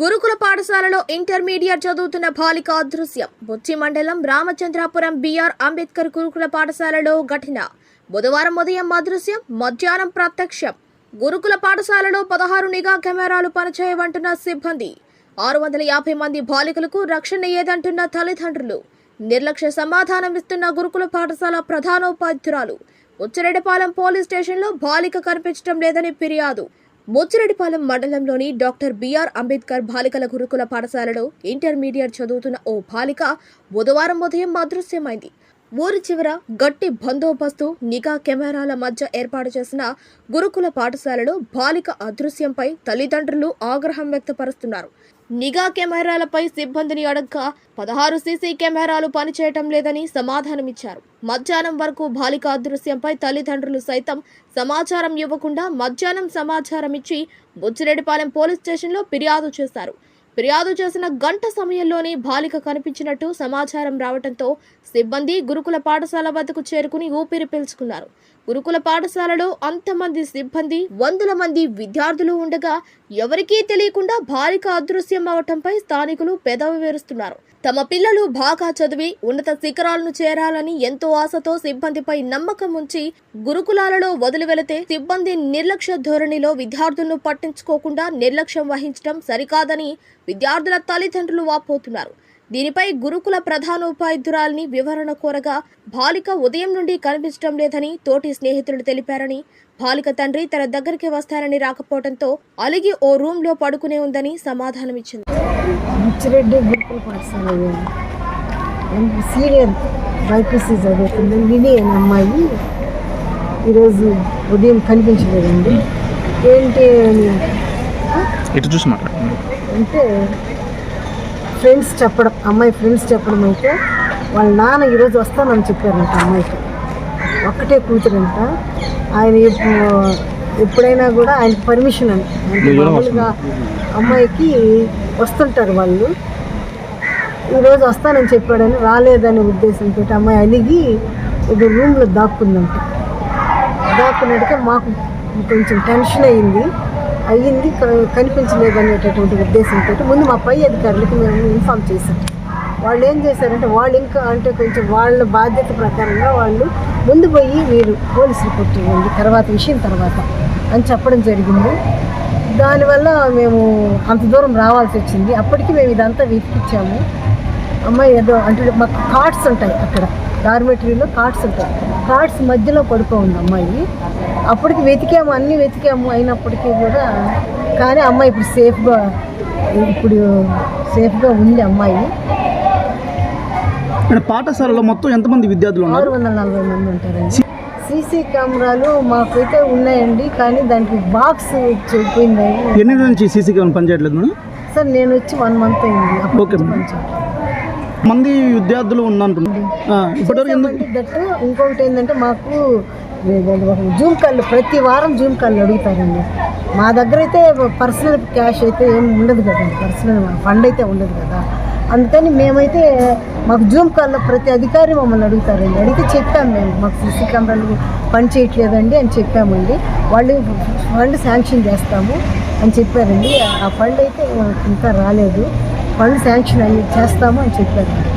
గురుకుల పాఠశాలలో ఇంటర్మీడియట్ చదువుతున్న బాలిక అదృశ్యం. బొచ్చి మండలం రామచంద్రాపురం బిఆర్ అంబేద్కర్ గురుకుల పాఠశాలలో ఘటన. బుధవారం ఉదయం అదృశ్యం మధ్యాహ్నం ప్రత్యక్షం. గురుకుల పాఠశాలలో పదహారు నిఘా కెమెరాలు పనిచేయవంటున్న సిబ్బంది. ఆరు వందల యాభై మంది బాలికలకు రక్షణ ఏదంటున్న తల్లిదండ్రులు. నిర్లక్ష్య సమాధానం ఇస్తున్న గురుకుల పాఠశాల ప్రధానోపాధ్యురాలు. ఉచ్చిరెడ్డిపాలెం పోలీస్ స్టేషన్లో బాలిక కనిపించడం లేదని ఫిర్యాదు. ముచ్చిరెడ్డిపాలెం మండలంలోని డాక్టర్ బిఆర్ అంబేద్కర్ బాలికల గురుకుల పాఠశాలలో ఇంటర్మీడియట్ చదువుతున్న ఓ బాలిక బుధవారం ఉదయం అదృశ్యమైంది. ఊరి చివర గట్టి బందోబస్తు నిఘా కెమెరాల మధ్య ఏర్పాటు చేసిన గురుకుల పాఠశాలలో బాలిక అదృశ్యంపై తల్లిదండ్రులు ఆగ్రహం వ్యక్తపరుస్తున్నారు. నిఘా కెమెరాలపై సిబ్బందిని అడగ్గా పదహారు సీసీ కెమెరాలు పనిచేయటం లేదని సమాధానమిచ్చారు. మధ్యాహ్నం వరకు బాలిక అదృశ్యంపై తల్లిదండ్రులు సైతం సమాచారం ఇవ్వకుండా మధ్యాహ్నం సమాచారం ఇచ్చి బుచ్చిరెడ్డిపాలెం పోలీస్ స్టేషన్లో ఫిర్యాదు చేశారు. ఫిర్యాదు చేసిన గంట సమయంలోనే బాలిక కనిపించినట్టు సమాచారం రావడంతో సిబ్బంది గురుకుల పాఠశాల వద్దకు చేరుకుని ఊపిరి పీల్చుకున్నారు. గురుకుల పాఠశాలలో అంతమంది సిబ్బంది వందల మంది విద్యార్థులు ఉండగా ఎవరికీ తెలియకుండా బాలిక అదృశ్యం అవటంపై స్థానికులు పెదవి వేరుస్తున్నారు. తమ పిల్లలు బాగా చదివి ఉన్నత శిఖరాలను చేరాలని ఎంతో ఆశతో సిబ్బందిపై నమ్మకం ఉంచి గురుకులాలలో వదిలి వెళితే సిబ్బంది నిర్లక్ష్య ధోరణిలో విద్యార్థులను పట్టించుకోకుండా నిర్లక్ష్యం వహించడం సరికాదని విద్యార్థుల తల్లిదండ్రులు వాపోతున్నారు. దీనిపై గురుకుల ప్రధానోపాధ్యురాలిని వివరణ కోరగా బాలిక ఉదయం నుండి కనిపించడం లేదని తోటి స్నేహితులు తెలిపారని బాలిక తండ్రి తన దగ్గరికి వస్తారని రాకపోవడంతో అలిగి ఓ రూమ్లో పడుకునే ఉందని సమాధానమిచ్చింది. బుచ్చిరెడ్డి గురుకుల పాఠశాల సీనియర్ బైపీసీ చదువుతుంది విని అనే అమ్మాయి ఈరోజు ఉదయం కనిపించలేదండి. ఏంటి అని? ఇటు చూసి అంటే ఫ్రెండ్స్ చెప్పడం అమ్మాయి ఫ్రెండ్స్ చెప్పడం అయితే వాళ్ళ నాన్న ఈరోజు వస్తానని చెప్పారంట అమ్మాయికి. ఒక్కటే కూతురంట. ఆయన ఎప్పు- ఎప్పుడైనా కూడా ఆయనకి పర్మిషన్ అంట మామూలుగా అమ్మాయికి వస్తుంటారు వాళ్ళు. ఈరోజు వస్తానని చెప్పాడని రాలేదనే ఉద్దేశంతో అమ్మాయి అలిగి ఒక రూమ్లో దాక్కుందంట. దాక్కున్నట్టుగా మాకు కొంచెం టెన్షన్ అయ్యింది. అయ్యింది క- కనిపించలేదనేటటువంటి ఉద్దేశంతో ముందు మా పై అధికారులకి మేము ఇన్ఫామ్ చేశాం. వాళ్ళు ఏం చేశారంటే వాళ్ళు ఇంకా అంటే కొంచెం వాళ్ళ బాధ్యత ప్రకారంగా వాళ్ళు ముందు పోయి మీరు పోలీస్ రిపోర్ట్ ఇవ్వండి తర్వాత విషయం తర్వాత అని చెప్పడం జరిగింది. దానివల్ల మేము అంత దూరం రావాల్సి వచ్చింది. అప్పటికి మేము ఇదంతా వెతికిచ్చాము. అమ్మాయి ఏదో అంటే మాకు కార్డ్స్ ఉంటాయి అక్కడ. డార్మెటరీలో కార్డ్స్ ఉంటాయి. కార్డ్స్ మధ్యలో పడుకో ఉంది అమ్మాయి. అప్పటికి వెతికాము అన్నీ వెతికాము అయినప్పటికీ కూడా కానీ అమ్మాయి ఇప్పుడు సేఫ్గా ఇప్పుడు సేఫ్గా ఉంది అమ్మాయి. పాఠశాలలో మొత్తం ఎంతమంది విద్యార్థులు ఆరు ఉన్నారు? వందల నలభై మంది ఉంటారండి. సీసీ కెమెరాలు మాకైతే ఉన్నాయండి కానీ దానికి బాక్స్ చెడిపోయింది ఎన్ని రోజుల నుంచి సీసీ కెమెరా పనిచేయట్లేదు మేడం? సార్ నేను వచ్చి వన్ మంత్ అయింది. Okay madam. మంది విద్యార్థులు ఉన్నంటున్నారు ఇప్పటివరకు ఎందుకు? దట్టు ఇంకొకటి ఏంటంటే మాకు జూమ్ కాల్ ప్రతి వారం జూమ్ కాల్ అడుగుతారండి. మా దగ్గర అయితే పర్సనల్ క్యాష్ అయితే ఏం ఉండదు కదండి పర్సనల్ ఫండ్ అయితే ఉండదు కదా. అందుకని మేమైతే మాకు జూమ్ కాల్లో ప్రతి అధికారి మమ్మల్ని అడుగుతారండి. అడిగితే చెప్పాము మేము మాకు సీసీ కెమెరాలు పని చేయట్లేదండి అని చెప్పామండి. వాళ్ళు ఫండ్ శాంక్షన్ చేస్తాము అని చెప్పారండి. ఆ ఫండ్ అయితే ఇంకా రాలేదు. ఫండ్ శాంక్షన్ అన్ని చేస్తాము అని చెప్పారు.